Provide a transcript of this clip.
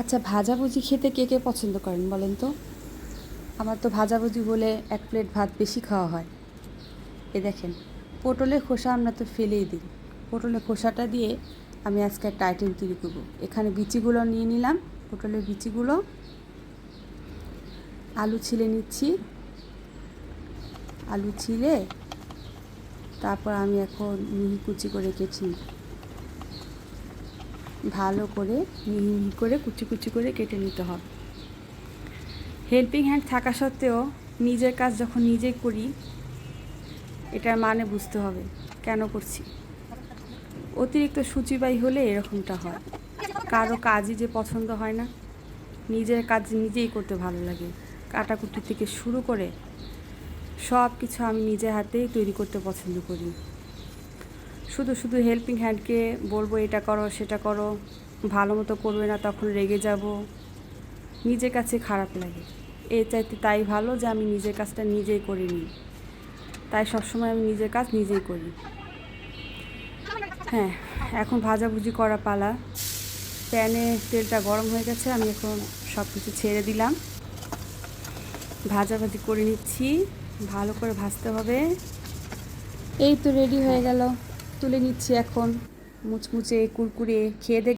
আচ্ছা ভাজাভুজি খেতে কে কে পছন্দ করেন বলেন তো? আমার তো ভাজাভুজি হলে এক প্লেট ভাত বেশি খাওয়া হয়। এ দেখেন, পটলের খোসা আমরা তো ফেলেই দিই। পটলের খোসাটা দিয়ে আমি আজকে একটা আইটেম তৈরি করব। এখানে বিচিগুলো নিয়ে নিলাম, পটলের বিচিগুলো। আলু ছিলে নিচ্ছি। আলু ছিলে, তারপর আমি এখন মিহি কুচি করে নিই ভালো করে মিহি করে কুচি কুচি করে কেটে নিতে হবে। হেল্পিং হ্যান্ড থাকা সত্ত্বেও নিজের কাজ যখন নিজেই করি, এটার মানে বুঝতে হবে কেন করছি। অতিরিক্ত সূচিবাই হলে এরকমটা হয়। কারও কাজই যে পছন্দ হয় না। নিজের কাজ নিজেই করতে ভালো লাগে। কাটাকুটি থেকে শুরু করে সব কিছু আমি নিজের হাতেই তৈরি করতে পছন্দ করি। শুধু শুধু হেল্পিং হ্যান্ডকে বলব, এটা করো, সেটা করো, ভালো মতো করবে না, তখন রেগে যাব। নিজের কাছে খারাপ লাগে। এ চাইতে তাই ভালো যে আমি নিজের কাজটা নিজেই করে নিই তাই সবসময় আমি নিজের কাজ নিজেই করি। হ্যাঁ এখন ভাজাভুজি করা পালা। প্যানে তেলটা গরম হয়ে গেছে, আমি এখন সব কিছু ছেড়ে দিলাম। ভাজাভাজি করে নিচ্ছি। ভালো করে ভাজতে হবে। এই তো রেডি হয়ে গেল। তুলে নিচ্ছি এখন। মুচমুচে কুরকুরে খেয়ে দেখ